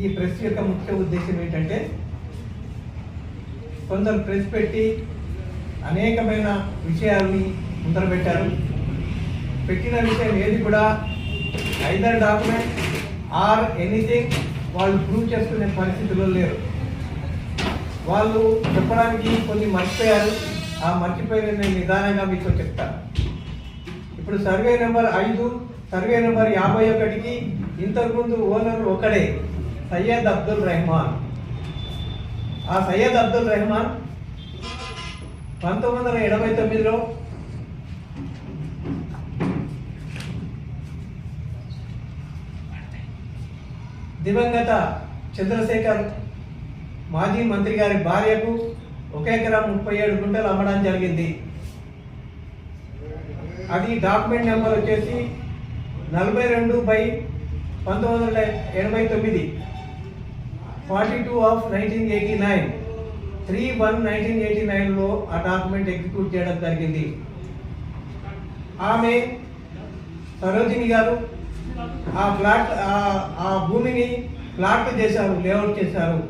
ఈ ప్రెస్ యొక్క ముఖ్య ఉద్దేశం ఏంటంటే కొందరు ప్రెస్ పెట్టి అనేకమైన విషయాల్ని ముందర పెట్టారు పెట్టిన విషయం ఏది కూడా ఐదర్ డాక్యుమెంట్ ఆర్ ఎనీథింగ్ వాళ్ళు ప్రూవ్ చేసుకునే పరిస్థితిలో లేరు. వాళ్ళు చెప్పడానికి కొన్ని మర్చిపోయారు. ఆ మర్చిపోయిన నేను నిదానంగా మీతో చెప్తాను. ఇప్పుడు సర్వే నెంబర్ ఐదు సర్వే నెంబర్ యాభై ఒకటికి ఇంతకుముందు ఓనర్ ఒకడే. సయ్యద్ అబ్దుల్ రెహమాన్. ఆ సయ్యద్ అబ్దుల్ రెహమాన్ పంతొమ్మిది వందల ఎనభై తొమ్మిదిలో దివంగత చంద్రశేఖర్ మాజీ మంత్రి గారి భార్యకు ఒక ఎకరా ముప్పై ఏడు గుంటలు అమ్మడం జరిగింది. అది డాక్యుమెంట్ నెంబర్ వచ్చేసి నలభై రెండు బై పంతొమ్మిది వందల ఎనభై తొమ్మిది. Forty two of nineteen eighty nine. Three one nineteen eighty నైన్లో ఆ డాక్యుమెంట్ ఎగ్జిక్యూట్ చేయడం జరిగింది. ఆమె సరోజిని గారు ఆ ప్లాట్ ఆ- ఆ భూమిని ప్లాట్ చేశారు లేఅవుట్ చేశారు.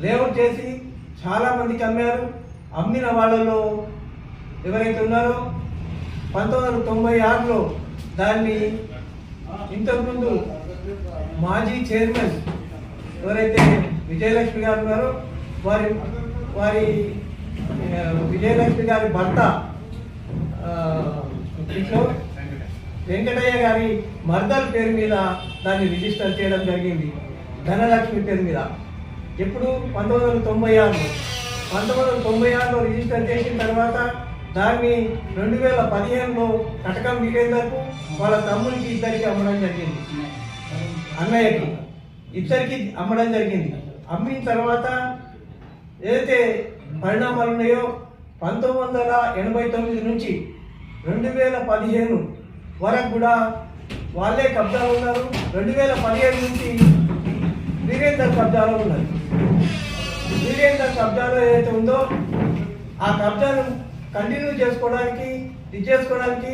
లేఅవుట్ చేసి చాలా మందికి అమ్మారు అమ్మిన వాళ్ళలో ఎవరైతే ఉన్నారో పంతొమ్మిది వందల తొంభై ఆరులో దాన్ని ఇంతకుముందు మాజీ చైర్మన్ ఎవరైతే విజయలక్ష్మి గారు ఉన్నారో వారి వారి విజయలక్ష్మి గారి భర్త కిషోర్ వెంకటయ్య గారి మర్దల్ పేరు మీద దాన్ని రిజిస్టర్ చేయడం జరిగింది. ధనలక్ష్మి పేరు మీద. ఎప్పుడు? పంతొమ్మిది వందల తొంభై ఆరులో. పంతొమ్మిది వందల తొంభై ఆరులో రిజిస్టర్ చేసిన తర్వాత దాన్ని రెండు వేల పదిహేనులో కటకం వీరేందర్కు వాళ్ళ తమ్ముడికి ఇద్దరికి అమ్మడం జరిగింది. అన్నయ్యకి. ఇద్దరికి అమ్మడం జరిగింది. అమ్మిన తర్వాత ఏదైతే పరిణామాలు ఉన్నాయో పంతొమ్మిది వందల ఎనభై తొమ్మిది నుంచి రెండు వేల పదిహేను వరకు కూడా వాళ్ళే కబ్జాలో ఉన్నారు. రెండు వేల పదిహేను నుంచి వీరేందర్ కబ్జాలో ఉన్నారు. వీరేందర్ కబ్జాలో ఏదైతే ఉందో ఆ కబ్జాను కంటిన్యూ చేసుకోవడానికి ఇది చేసుకోవడానికి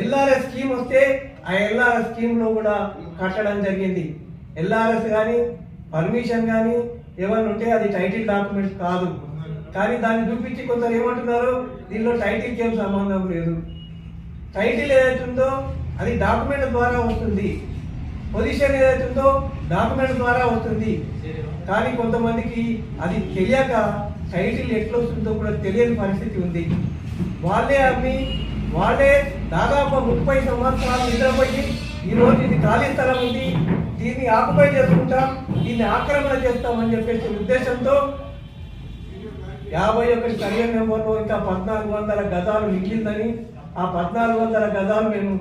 ఎల్ఆర్ఎస్ స్కీమ్ వస్తే ఆ ఎల్ఆర్ఎస్ స్కీమ్లో కూడా కట్టడం జరిగింది. ఎల్ఆర్ఎస్ కానీ పర్మిషన్ కానీ ఏమైనా ఉంటే అది టైటిల్ డాక్యుమెంట్స్ కాదు. కానీ దాన్ని చూపించి కొందరు ఏమంటున్నారు దీనిలో టైటిల్కి ఏం సంబంధం లేదు. టైటిల్ ఏదైతుందో అది డాక్యుమెంట్ ద్వారా వస్తుంది. పొజిషన్ ఏదైతుందో డాక్యుమెంట్ ద్వారా వస్తుంది. కానీ కొంతమందికి అది తెలియక టైటిల్ ఎట్లా వస్తుందో కూడా తెలియని పరిస్థితి ఉంది. వాళ్ళే అమ్మి వాళ్ళే దాదాపు ముప్పై సంవత్సరాలు నిద్రపోయి ఈ రోజు ఇది ఖాళీ స్థలం ఉంది. దీన్ని ఆకుపై చేసుకుంటాం దీన్ని ఆక్రమణ చేస్తామని చెప్పేసి ఉద్దేశంతో యాభై ఒకటి సర్వే నెంబర్లో ఇంకా పద్నాలుగు వందల గజాలు మిగిలిందని ఆ పద్నాలుగు వందల గజాలు మేము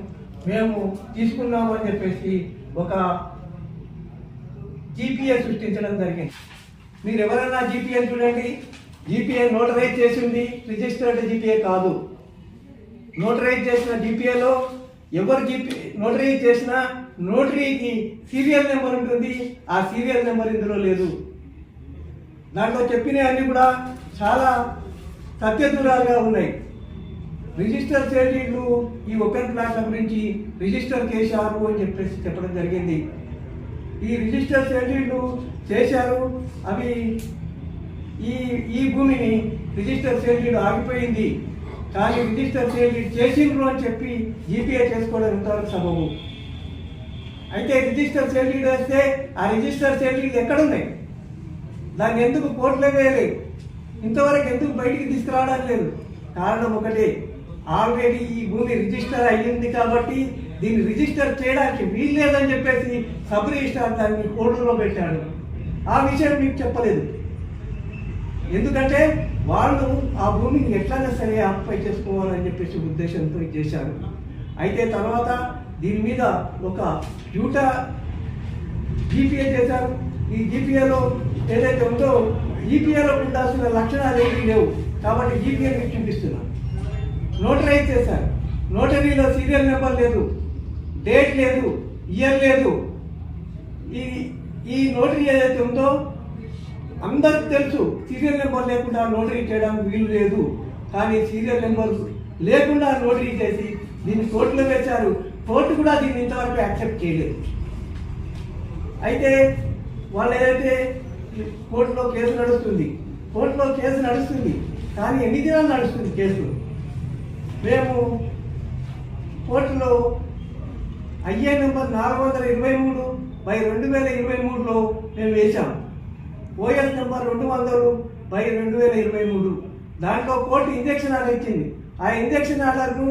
మేము తీసుకున్నామని చెప్పేసి ఒక జీపీఏ సృష్టించడం జరిగింది. మీరు ఎవరైనా జీపీఏ చూడండి జీపీఏ నోటరైజ్ చేసింది రిజిస్టర్డ్ జీపీఏ కాదు. నోటరైజ్ చేసిన జీపీఏలో ఎవరు జీపీ నోటరీ చేసినా నోటరీకి సీరియల్ నెంబర్ ఉంటుంది ఆ సీరియల్ నెంబర్ ఇందులో లేదు. దాంట్లో చెప్పినవన్నీ కూడా చాలా సత్యదూరాలుగా ఉన్నాయి. రిజిస్టర్ సేల్డీడ్లు ఈ ఓపెన్ ప్లాట్ల గురించి రిజిస్టర్ చేశారు అని చెప్పేసి చెప్పడం జరిగింది. ఈ రిజిస్టర్ సేల్డీడ్లు చేశారు అవి ఈ ఈ భూమిని రిజిస్టర్ సేల్డీడ్ ఆగిపోయింది. కానీ రిజిస్టర్ సేల్డీడ్ చేసిండ్రు అని చెప్పి జీపీఏ చేసుకోవడం ఎంతవరకు సబబు? అయితే రిజిస్టర్ సేల్డీడ్ వస్తే ఆ రిజిస్టర్ సేల్డీడ్ ఎక్కడున్నాయి? దాన్ని ఎందుకు కోర్టులో వేయలేదు ఇంతవరకు ఎందుకు బయటికి తీసుకురావడం లేదు? కారణం ఒకటే ఆల్రెడీ ఈ భూమి రిజిస్టర్ అయ్యింది కాబట్టి దీన్ని రిజిస్టర్ చేయడానికి వీలు లేదని చెప్పేసి సబ్ రిజిస్టర్ దాన్ని కోర్టులో పెట్టాడు. ఆ విషయం మీకు చెప్పలేదు. ఎందుకంటే వాళ్ళు ఆ భూమిని ఎట్లయినా సరే ఆక్యుపై చేసుకోవాలని చెప్పేసి ఉద్దేశంతో ఇది చేశారు. అయితే తర్వాత దీని మీద ఒక యూట జీపీఏ చేశారు. ఈ జీపీఏలో ఏదైతే ఉందో జీపీఏలో ఉండాల్సిన లక్షణాలు ఏమీ లేవు. కాబట్టి జీపీఏ మీకు చూపిస్తున్నాను నోటరైజ్ చేశారు. నోటరీలో సీరియల్ నెంబర్ లేదు. డేట్ లేదు. ఇయర్ లేదు. ఈ ఈ నోటరీ ఏదైతే ఉందో అందరికి తెలుసు సీరియల్ నెంబర్ లేకుండా నోటరీ చేయడానికి వీలు లేదు. కానీ సీరియల్ నెంబర్ లేకుండా నోటరీ చేసి దీన్ని కోర్టులో వేశారు. కోర్టు కూడా దీన్ని ఇంతవరకు యాక్సెప్ట్ చేయలేదు. అయితే వాళ్ళు ఏదైతే కోర్టులో కేసు నడుస్తుంది కోర్టులో కేసు నడుస్తుంది కానీ ఎన్ని దినాలు నడుస్తుంది కేసు? మేము కోర్టులో ఐఏ నెంబర్ నాలుగు వందల ఇరవై మూడు బై రెండు వేల ఇరవై మూడులో మేము వేశాము ఓఎస్ నెంబర్ రెండు వందలు బై రెండు వేల ఇరవై మూడు. దాంట్లో కోర్టు ఇంజక్షన్ ఆర్డర్ ఇచ్చింది. ఆ ఇంజక్షన్ ఆర్డర్ను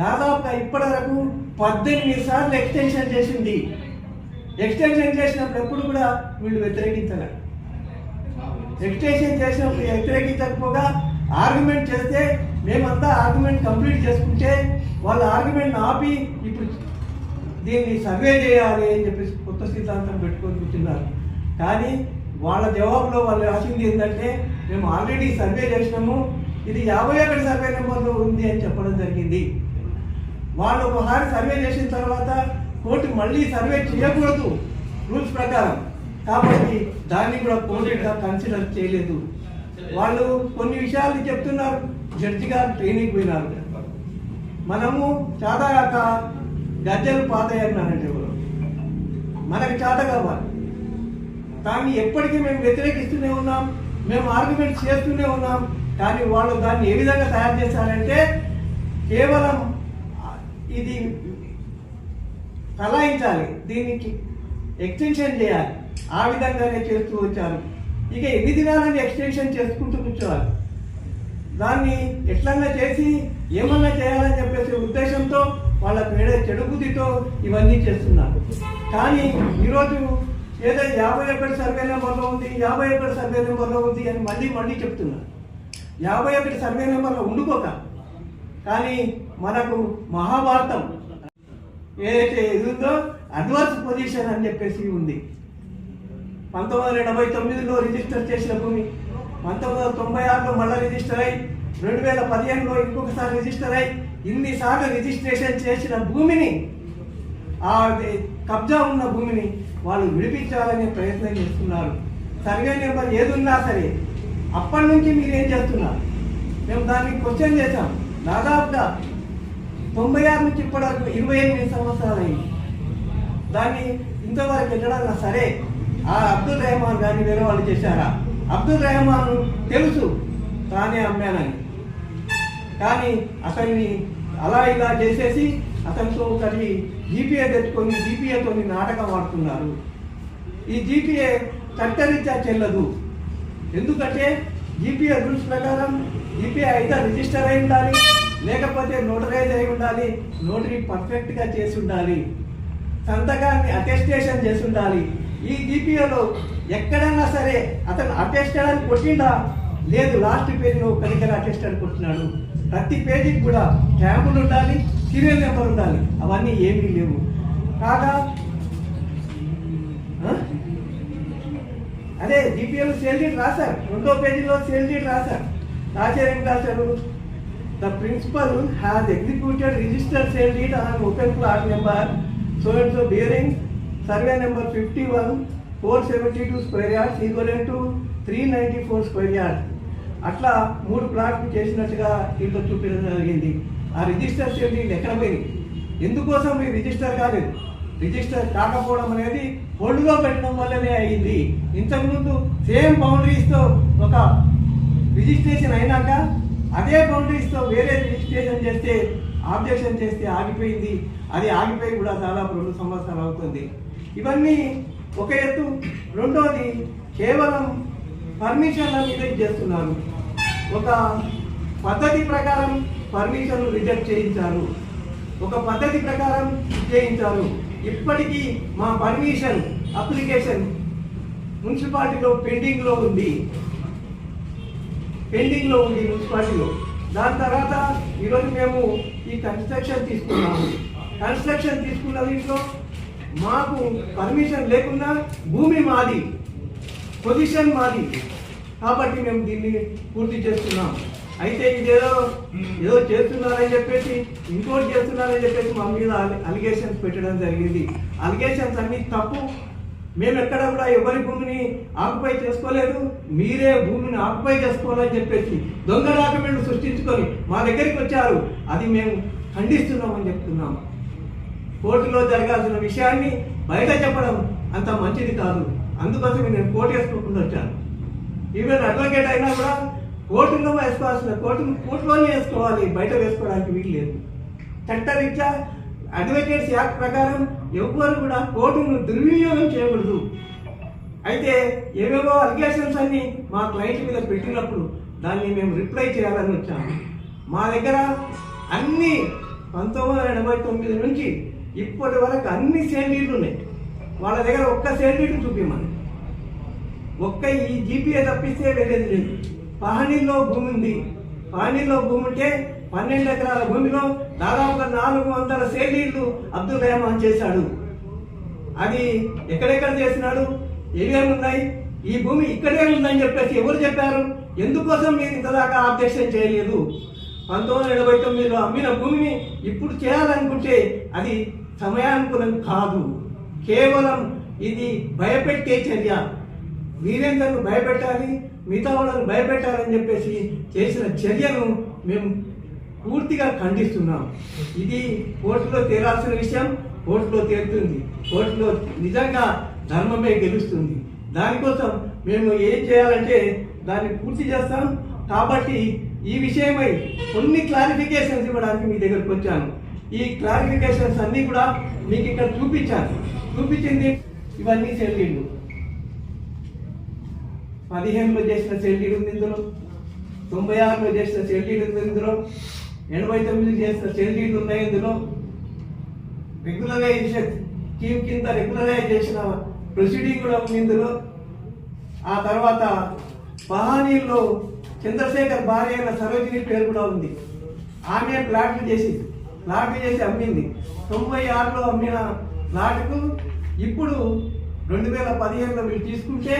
దాదాపుగా ఇప్పటి వరకు పద్దెనిమిది సార్లు ఎక్స్టెన్షన్ చేసింది. ఎక్స్టెన్షన్ చేసినప్పుడు ఎప్పుడు కూడా వీళ్ళు వ్యతిరేకించారు ఎక్స్టెన్షన్ చేసినప్పుడు వ్యతిరేకించకపోగా ఆర్గ్యుమెంట్ చేస్తే మేమంతా ఆర్గ్యుమెంట్ కంప్లీట్ చేసుకుంటే వాళ్ళ ఆర్గ్యుమెంట్ ఆపి ఇప్పుడు దీన్ని సర్వే చేయాలి అని చెప్పేసి కొత్త సిద్ధాంతం పెట్టుకొని కూర్చున్నారు. కానీ వాళ్ళ జవాబులో వాళ్ళు రాసింది ఏంటంటే మేము ఆల్రెడీ సర్వే చేసినాము ఇది యాభై ఒకటి సర్వే నెంబర్లో ఉంది అని చెప్పడం జరిగింది. వాళ్ళు ఒకసారి సర్వే చేసిన తర్వాత కోర్టు మళ్ళీ సర్వే చేయకూడదు రూల్స్ ప్రకారం. కాబట్టి దాన్ని కూడా కోర్టుగా కన్సిడర్ చేయలేదు. వాళ్ళు కొన్ని విషయాలు చెప్తున్నారు జడ్జి గారు ట్రైనింగ్ పోయినారు. మనము చాదాక గజ్జలు పాతయ్యారు ఎవరు? మనకు చేత కావాలి దాన్ని ఎప్పటికీ మేము వ్యతిరేకిస్తూనే ఉన్నాం మేము ఆర్గ్యుమెంట్ చేస్తూనే ఉన్నాం. కానీ వాళ్ళు దాన్ని ఏ విధంగా తయారు చేశారంటే కేవలం ఇది సలాయించాలి దీనికి ఎక్స్టెన్షన్ చేయాలి. ఆ విధంగానే చేస్తూ వచ్చారు. ఇక ఎన్ని దినాలని ఎక్స్టెన్షన్ చేసుకుంటూ కూర్చోవాలి? దాన్ని ఎట్లన్నా చేసి ఏమన్నా చేయాలని చెప్పేసి ఉద్దేశంతో వాళ్ళ పేడ చెడు బుద్ధితో ఇవన్నీ చేస్తున్నారు. కానీ ఈరోజు ఏదో యాభై ఒకటి సర్వే నెంబర్లో ఉంది యాభై ఒకటి సర్వే నెంబర్లో ఉంది అని మళ్ళీ మళ్ళీ చెప్తున్నారు. యాభై ఒకటి సర్వే నెంబర్లో ఉండిపోక కానీ మనకు మహాభారతం ఏదైతే ఇది అడ్వాన్స్ పొజిషన్ అని చెప్పేసి ఉంది. పంతొమ్మిది వందల ఎనభై తొమ్మిదిలో రిజిస్టర్ చేసిన భూమి పంతొమ్మిది వందల తొంభై ఆరులో మళ్ళీ రిజిస్టర్ అయి రెండు వేల పదిహేనులో ఇంకొకసారి రిజిస్టర్ అయి ఇన్నిసార్లు రిజిస్ట్రేషన్ చేసిన భూమిని ఆ కబ్జా ఉన్న భూమిని వాళ్ళు విడిపించాలనే ప్రయత్నం చేస్తున్నారు. సర్వే నెంబర్ ఏది ఉన్నా సరే అప్పటి నుంచి మీరు ఏం చేస్తున్నారు? మేము దాన్ని క్వశ్చన్ చేశాం. దాదాపుగా తొంభై ఆరు నుంచి ఇప్పటి వరకు ఇరవై ఎనిమిది సంవత్సరాలు దాన్ని ఇంతవరకు వెళ్ళడాన్నా సరే ఆ అబ్దుల్ రెహమాన్ గారిని వేరే వాళ్ళు చేశారా? అబ్దుల్ రెహమాన్ తెలుసు తానే అమ్మానని. కానీ అతన్ని అలా ఇలా చేసేసి అతనితో ఒకటి జీపీఏ తెచ్చుకొని జీపీఏతో నాటకం ఆడుతున్నారు. ఈ జీపీఏ చట్టరీత్యా చెల్లదు. ఎందుకంటే జీపీఏ రూల్స్ ప్రకారం జీపీఏ అయితే రిజిస్టర్ అయి ఉండాలి లేకపోతే నోటరైజ్ అయి ఉండాలి నోటరీ పర్ఫెక్ట్గా చేసి ఉండాలి సంతకాన్ని అటెస్టేషన్ చేసి ఉండాలి. ఈ జీపీఏలో ఎక్కడైనా సరే అతను అటెస్టెడ్ అని కొట్టిండా? లేదు లాస్ట్ పేజీలో కనికర అటెస్టెడ్ కొట్టినాడు. ప్రతి పేజీకి కూడా ట్యాబులు ఉండాలి సీరియల్ నెంబర్ ఉండాలి. అవన్నీ ఏమీ లేవు. కాగా అదే డిపిఎల్ సేల్ డీట్ రాశారు. రెండో పేజీలో సేల్ డీట్ రాశారు. రాశారు ఏం రాశారు the principal has executed register sale deed on open plot number so it's bearing survey number fifty one four seventy two square yards equal to three ninety four square yards అట్లా మూడు ప్లాట్లు చేసినట్టుగా దీంట్లో చూపించడం జరిగింది. ఆ రిజిస్టర్ సేల్ ఎక్కడ పోయింది ఎందుకోసం మీ రిజిస్టర్ కాలేదు రిజిస్టర్ కాకపోవడం అనేది హోల్డ్లో పెట్టడం వల్లనే అయింది. ఇంతకుముందు సేమ్ బౌండరీస్తో ఒక రిజిస్ట్రేషన్ అయినాక అదే బౌండరీస్తో వేరే రిజిస్ట్రేషన్ చేస్తే ఆబ్జెక్షన్ చేస్తే ఆగిపోయింది. అది ఆగిపోయి కూడా దాదాపు రెండు సంవత్సరాలు అవుతుంది. ఇవన్నీ ఒక ఎత్తు. రెండోది కేవలం పర్మిషన్ల మీద చేస్తున్నారు. ఒక పద్ధతి ప్రకారం పర్మిషన్లు రిజెక్ట్ చేయించారు. ఒక పద్ధతి ప్రకారం చేయించారు. ఇప్పటికీ మా పర్మిషన్ అప్లికేషన్ మున్సిపాలిటీలో పెండింగ్లో ఉంది. పెండింగ్లో ఉంది మున్సిపాలిటీలో. దాని తర్వాత ఈరోజు మేము ఈ కన్స్ట్రక్షన్ తీసుకున్నాము. కన్స్ట్రక్షన్ తీసుకున్న దీంట్లో మాకు పర్మిషన్ లేకుండా భూమి మాది పొజిషన్ మాది. కాబట్టి మేము దీన్ని పూర్తి చేస్తున్నాం అయితే ఇదేదో ఏదో చేస్తున్నారని చెప్పేసి ఇంకోటి చేస్తున్నారని చెప్పేసి మా మీద అలిగేషన్స్ పెట్టడం జరిగింది. అలిగేషన్స్ అన్ని తప్పు. మేము ఎక్కడ కూడా ఎవరి భూమిని ఆకుపై చేసుకోలేదు. మీరే భూమిని ఆకుపై చేసుకోవాలని చెప్పేసి దొంగ డాక్యుమెంట్లు సృష్టించుకొని మా దగ్గరికి వచ్చారు. అది మేము ఖండిస్తున్నామని చెప్తున్నాం. కోర్టులో జరగాల్సిన విషయాన్ని బయట చెప్పడం అంత మంచిది కాదు. అందుకోసమే నేను కోర్టు వేసుకోకుండా వచ్చాను. ఈవెన్ అడ్వకేట్ అయినా కూడా కోర్టులో వేసుకోవాల్సిన కోర్టును కోర్టులోనే వేసుకోవాలి బయట వేసుకోవడానికి వీలు లేదు. చట్టరీత్యా అడ్వకేట్స్ యాక్ట్ ప్రకారం ఎవ్వరు కూడా కోర్టును దుర్వినియోగం చేయకూడదు. అయితే ఏవేవో అలిగేషన్స్ అన్ని మా క్లయింట్ మీద పెట్టినప్పుడు దాన్ని మేము రిప్లై చేయాలని వచ్చాము. మా దగ్గర అన్ని పంతొమ్మిది వందల ఎనభై తొమ్మిది నుంచి ఇప్పటి వరకు అన్ని సేల్లీలు ఉన్నాయి. వాళ్ళ దగ్గర ఒక్క సేల్లీలు చూపించమని. ఒక్క ఈ జీపీఏ తప్పిస్తే వేరేది లేదు. పహనీలో భూమి ఉంది. పహనీలో భూమి ఉంటే పన్నెండు ఎకరాల భూమిలో దాదాపుగా నాలుగు వందల సేలీళ్ళు అబ్దుల్ రెహమాన్ చేశాడు. అది ఎక్కడెక్కడ చేసినాడు? ఏమేమి ఉన్నాయి? ఈ భూమి ఇక్కడే ఉందని చెప్పేసి ఎవరు చెప్పారు? ఎందుకోసం మీరు ఇంతదాకా ఆబ్జెక్షన్ చేయలేదు? పంతొమ్మిది వందల ఎనభై తొమ్మిదిలో అమ్మిన భూమిని ఇప్పుడు చేయాలనుకుంటే అది సమయానుకూలం కాదు. కేవలం ఇది భయపెట్టే చర్య. వీరేందర్ను భయపెట్టాలి మిగతా వాళ్ళని భయపెట్టాలని చెప్పేసి చేసిన చర్యను మేము పూర్తిగా ఖండిస్తున్నాం. ఇది కోర్టులో తేలాల్సిన విషయం కోర్టులో తేలుతుంది. కోర్టులో నిజంగా ధర్మమే గెలుస్తుంది. దానికోసం మేము ఏం చేయాలంటే దాన్ని పూర్తి చేస్తాం. కాబట్టి ఈ విషయమై కొన్ని క్లారిఫికేషన్స్ ఇవ్వడానికి మీ దగ్గరకు వచ్చాను. ఈ క్లారిఫికేషన్స్ అన్నీ కూడా మీకు ఇక్కడ చూపించాను. చూపించింది ఇవన్నీ చెల్లిండు పదిహేనులో చేసిన సెల్లీలు ఉంది ఇందులో. తొంభై ఆరులో చేసిన సెల్లీలు ఉంది ఇందులో. ఎనభై తొమ్మిది చేసిన సెల్లీలు ఉన్నాయి ఇందులో. రెగ్యులరైజేషన్ స్కీమ్ కింద రెగ్యులరైజ్ చేసిన ప్రొసీడింగ్ కూడా ఉంది ఇందులో. ఆ తర్వాత పహానీల్లో చంద్రశేఖర్ భార్య అయిన సరోజిని పేరు కూడా ఉంది. ఆమె ప్లాట్లు చేసింది ప్లాట్లు చేసి అమ్మింది. తొంభై ఆరులో అమ్మిన ప్లాట్కు ఇప్పుడు రెండు వేల పదిహేనులో వీళ్ళు తీసుకుంటే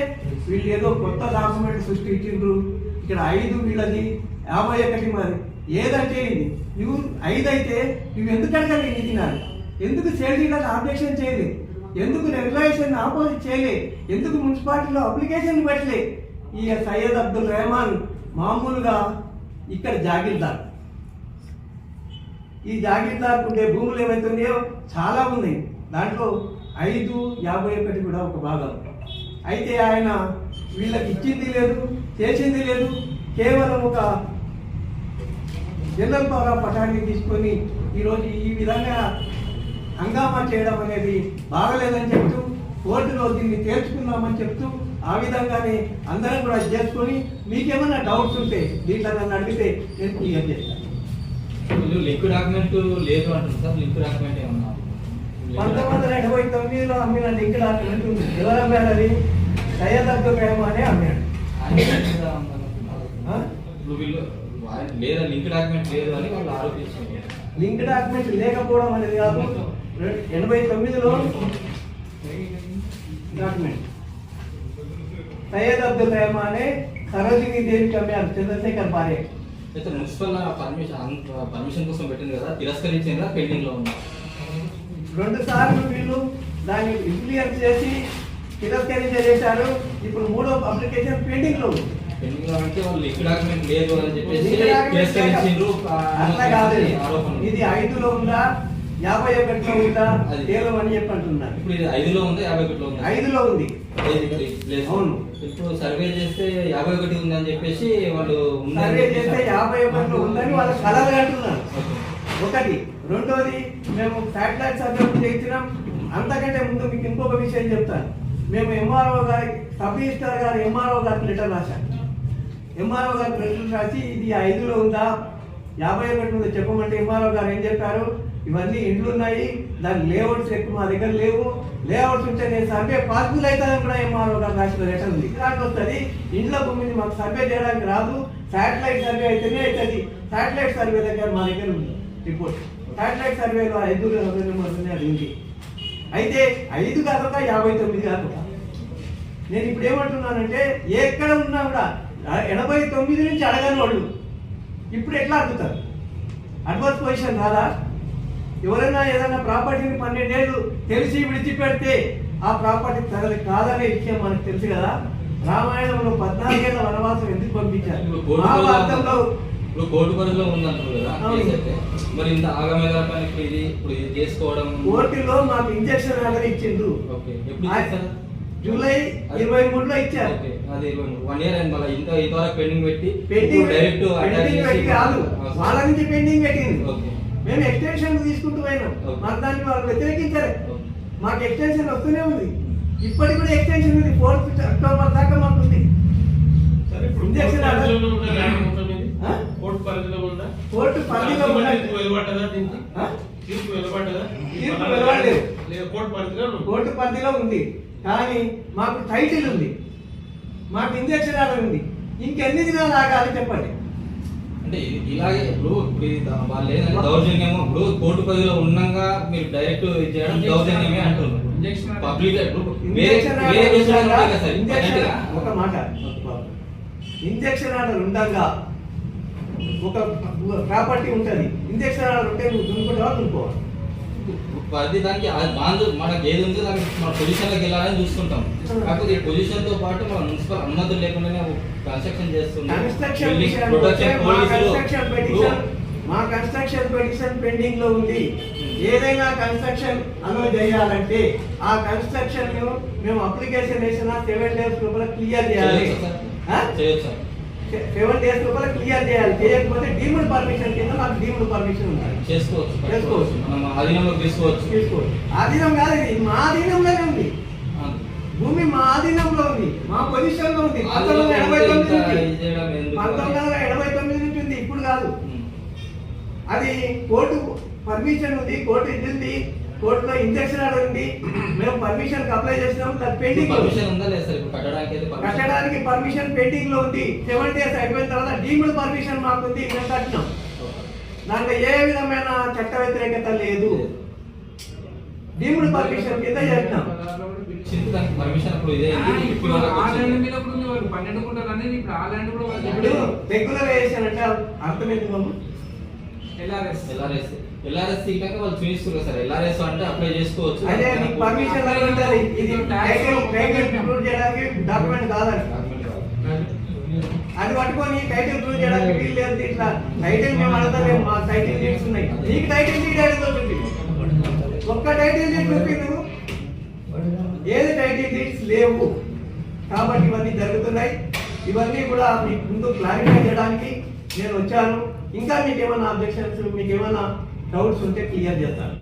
వీళ్ళు ఏదో కొత్త డాక్యుమెంట్ సృష్టించిండ్రు. ఇక్కడ ఐదు వీళ్ళది యాభై ఒకటి మరి. ఏదంటే ఇది? నువ్వు ఐదు అయితే నువ్వు ఎందుకు అడగాలి ఇది ఎందుకు సేల్డీలకు ఆబ్జెక్షన్ చేయలే? ఎందుకు రెగ్యులేషన్ ఆపోజిట్ చేయలే? ఎందుకు మున్సిపాలిటీలో అప్లికేషన్ పెట్టలే? ఈ సయ్యద్ అబ్దుల్ రెహమాన్ మామూలుగా ఇక్కడ జాగీర్దార్. ఈ జాగీర్దార్ ఉండే భూములు ఏమైతున్నాయో చాలా ఉన్నాయి. దాంట్లో ఐదు యాభై ఒకటి కూడా ఒక భాగం. అయితే ఆయన వీళ్ళకి ఇచ్చింది లేదు చేసింది లేదు కేవలం ఒక జనరల్ పవర్ పటాన్ని తీసుకొని ఈరోజు ఈ విధంగా హంగామా చేయడం అనేది బాగలేదని చెప్తూ కోర్టులో దీన్ని తేల్చుకుందామని చెప్తూ ఆ విధంగానే అందరం కూడా చేసుకొని మీకేమైనా డౌట్స్ ఉంటే దీంట్లో నన్ను అడిగితే నేను క్లియర్ చేస్తాను. వీళ్ళు లింక్ డాక్యుమెంట్ లేదు అంటున్నాను సార్ లింక్ డాక్యుమెంట్ ఏమన్నా పంతొమ్మిది వందల ఎనభై తొమ్మిదిలో అమ్మిన లింక్ డాక్యుమెంట్ ఉంది ఎవరు అమ్మాడు. అది సయ్యద్ అబ్దుల్ రెహమానే అమ్మాడు లేదా లింక్ డాక్యుమెంట్ లేదు అని వాళ్ళు ఆరోపిస్తున్నారు లింక్ డాక్యుమెంట్ లేకపోవడం అనేది కాదు. ఎనభై తొమ్మిదిలో డాక్యుమెంట్. సయ్యద్ అబ్దుల్ రెహమానే సరోజిని దేవికి అమ్మారు చంద్రశేఖర్ భార్య. అయితే మున్సిపల్ పర్మిషన్ పర్మిషన్ కోసం పెట్టింది కదా తిరస్కరించిందా పెండింగ్లో ఉందా. రెండు సార్లు వీళ్ళు దాన్ని ఇన్ఫ్లుయెన్స్ చేసి తిరస్కరించేశారు ఇప్పుడు మూడో అప్లికేషన్ పెండింగ్లో అట్లా కాదు. ఇది ఐదులో ఉందా? యాభై ఒకటిలో ఉందా. ఏలో అని చెప్పి అంటున్నారు ఇప్పుడు ఇది ఐదులో ఉందా? యాభై ఒకటిలో ఉందా? ఐదులో ఉంది. అవును. ఇప్పుడు సర్వే చేస్తే యాభై ఒకటి ఉందని చెప్పేసి వాళ్ళు సర్వే చేస్తే యాభై ఒకటిలో ఉందని వాళ్ళు కలలు అంటున్నారు. ఒకటి. రెండోది మేము శాటిలైట్ సర్వే చేయించినాం. అంతకంటే ముందు మీకు ఇంకొక విషయం చెప్తాను. మేము ఎంఆర్ఓ గారి సబ్ రిజిస్టర్ గారు ఎంఆర్ఓ గారికి లెటర్ రాశాం ఎంఆర్ఓ గారికి లెటర్ రాసి ఇది ఐదులో ఉందా? యాభై ఒకటి ఉందో. చెప్పమంటే ఎంఆర్ఓ గారు ఏం చెప్పారు? ఇవన్నీ ఇండ్లు ఉన్నాయి. దాని లేఅవుట్స్ ఎక్కువ మా దగ్గర లేవు. లేఅవుట్స్ ఉంటే నేను సర్వే పాసిబుల్ అవుతుందని కూడా ఎంఆర్ఓ గారు రాసిన లెటర్ ఉంది. ఇలాంటి వస్తుంది. ఇండ్ల భూమిని మాకు సర్వే చేయడానికి రాదు. శాటిలైట్ సర్వే అయితేనే అవుతుంది శాటిలైట్ సర్వే దగ్గర మా దగ్గర ఉంది. రిపోర్ట్ శాటిలైట్ సర్వేలో ఐదు ఉంది అది ఉంది అయితే ఐదు కాకుండా యాభై తొమ్మిది కాకుండా నేను ఇప్పుడు ఏమంటున్నానంటే ఎక్కడ ఉన్నా కూడా ఎనభై తొమ్మిది నుంచి అడగని వాళ్ళు ఇప్పుడు ఎట్లా అడుగుతారు? అడ్వర్స్ పొజిషన్ రాదా? ఎవరైనా ఏదైనా ప్రాపర్టీని పన్నెండేళ్ళు తెలిసి విడిచిపెడితే ఆ ప్రాపర్టీ తనది కాదనే విషయం మనకు తెలుసు కదా? రామాయణంలో పద్నాలుగేళ్ళ వనవాసం ఎందుకు పంపించారు? మహాభారతంలో ఇప్పుడు కోర్టు పరిధిలో ఉందంటారు కదా. మరి ఇంత ఆగమేదాకా ఇప్పుడు ఇది ఇప్పుడు ఇది చేసుకోవడం కోర్టులో మాకు ఇంజక్షన్ ఆర్డర్ ఇచ్చిండ్రు. ఓకే. ఎప్పుడు ఇచ్చారు జూలై ఇరవై మూడులో ఇచ్చారు. ఓకే. అది వన్ ఇయర్ అయింది మళ్ళీ. ఇంత ఇంతవరకు పెండింగ్ పెట్టి పెండింగ్ డైరెక్ట్ పెండింగ్ పెట్టి కాదు. వాళ్ళ నుంచి పెండింగ్ పెట్టింది ఓకే. మేము ఎక్స్టెన్షన్ తీసుకుంటూ పోయినాం. మాకు దాన్ని వాళ్ళు వ్యతిరేకించారు. మాకు ఎక్స్టెన్షన్ వస్తూనే ఉంది. ఇప్పటికి కూడా ఎక్స్టెన్షన్ ఉంది. ఫోర్త్ అక్టోబర్ దాకా మాకు ఉంది. సరే ఇప్పుడు ఇంజక్షన్ ఆర్డర్- ఉందా? కోర్టు పరిధిలో ఉందా కోర్టు పరిధిలో. తీర్పు వెలువడ్డదా దీనికి? తీర్పు వెలువడ్డదా? తీర్పు వెలువడలేదు. లేదు, కోర్టు పరిధిలో ఉంది. కోర్టు పరిధిలో ఉంది కానీ మాకు టైటిల్ ఉంది మాకు ఇంజక్షన్ ఆర్డర్ ఉంది ఇంకెన్ని దినాలు ఆగాలి చెప్పండి అంటే ఇలాగే ఇప్పుడు వాళ్ళు ఏంటంటే దౌర్జన్యము ఇప్పుడు కోర్టు పరిధిలో ఉన్నాగా మీరు డైరెక్ట్ ఇది చేయడం దౌర్జన్యమే అంటున్నారు ఇంజక్షన్ పబ్లిక్? ఒక మాట ఇంజక్షన్ ఆర్డర్ ఉండగా ఒక ప్రాపర్టీ ఉంటుంది. ఇంజక్షన్ ఉంటే నువ్వు దున్నుకుంటావా దున్నుకోవాలి. ప్రతి దానికి బాంధు మనకి ఏది ఉందో దానికి మన పొజిషన్లోకి వెళ్ళాలని చూసుకుంటాం. కాకపోతే ఈ పొజిషన్తో పాటు మన మున్సిపల్ అనుమతులు లేకుండానే కన్స్ట్రక్షన్ చేస్తున్నాం మా కన్స్ట్రక్షన్ పెటిషన్ పెండింగ్లో ఉంది. ఏదైనా కన్స్ట్రక్షన్ అలో చేయాలంటే ఆ కన్స్ట్రక్షన్ మేము అప్లికేషన్ వేసిన సెవెన్ డేస్ లోపల క్లియర్ చేయాలి? చేయొచ్చా? సెవెన్ డేస్ లోపల క్లియర్ చేయాలి. చేయకపోతే డీమ్డ్ పర్మిషన్ కింద మాకు డీమ్డ్ పర్మిషన్ ఉంది చేసుకోవచ్చు చేసుకోవచ్చు. మనం ఆధీనంలో తీసుకోవచ్చు. తీసుకోండి ఆధీనం కాదు ఇది. మా ఆధీనంలోనే ఉంది. భూమి మా ఆధీనంలో ఉంది. మా పొజిషన్లో ఉంది పంతొమ్మిది వందల ఎనభై తొమ్మిది నుంచి. ఇది పంతొమ్మిది. వందల ఎనభై తొమ్మిది నుంచి ఉంది. ఇప్పుడు కాదు. అది కోర్టు పర్మిషన్ ఉంది. కోర్టు ఇచ్చింది కోర్టులో ఇంజక్షన్ ఉంది మేము పర్మిషన్ అప్లై చేసినాం దాని పెండింగ్ పర్మిషన్ ఉందా లేదా సార్? కట్టడానికి? కట్టడానికి పర్మిషన్ పెండింగ్లో ఉంది. సెవెన్ డేస్ అయిపోయిన తర్వాత డీమ్డ్ పర్మిషన్ మాకు ఉంది మేము కట్టినాం. దాంట్లో ఏ విధమైన చట్ట వ్యతిరేకత లేదు. డీమ్డ్ పర్మిషన్ కింద చేసినాం. రెగ్యులర్ వేసానంటే అర్థమైంది మమ్మ ఎల్ఆర్ఎస్ ఎల్ఆర్ఎస్ ఎల్ఆర్ఎస్ తీయక వాళ్ళు చూపిస్తారు సార్. ఎల్ఆర్ఎస్ అంటే అప్లై చేసుకోవచ్చు. అదే నీకు పర్మిషన్ ఉంటుంది ఇది టైటిల్ టైటిల్ ప్రూవ్ చేయడానికి డాక్యుమెంట్ కాదండి. అది పట్టుకొని టైటిల్ ప్రూవ్ చేయడానికి వీలు లేదు ఇట్లా టైటిల్ మేము అడగలేము మా టైటిల్ డీడ్స్ ఉన్నాయి. నీకు టైటిల్ డీడ్ చూపి ఒక్క టైటిల్ డీడ్ చూపి నువ్వు ఏది టైటిల్ డీడ్స్ లేవు. కాబట్టి ఇవన్నీ జరుగుతున్నాయి. ఇవన్నీ కూడా మీకు ముందు క్లారిఫై చేయడానికి నేను వచ్చాను. ఇంకా మీకు ఏమైనా అబ్జెక్షన్స్ మీకు ఏమైనా డౌట్స్ ఉంటే క్లియర్ చేస్తాను.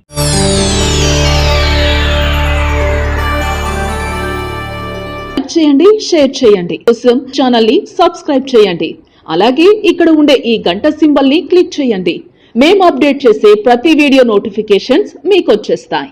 చేయండి షేర్ చేయండి. కోసం ఛానల్ని సబ్స్క్రైబ్ చేయండి. అలాగే ఇక్కడ ఉండే ఈ గంట సింబల్ని క్లిక్ చేయండి. మేము అప్డేట్ చేసే ప్రతి వీడియో నోటిఫికేషన్స్ మీకు వచ్చేస్తాయి.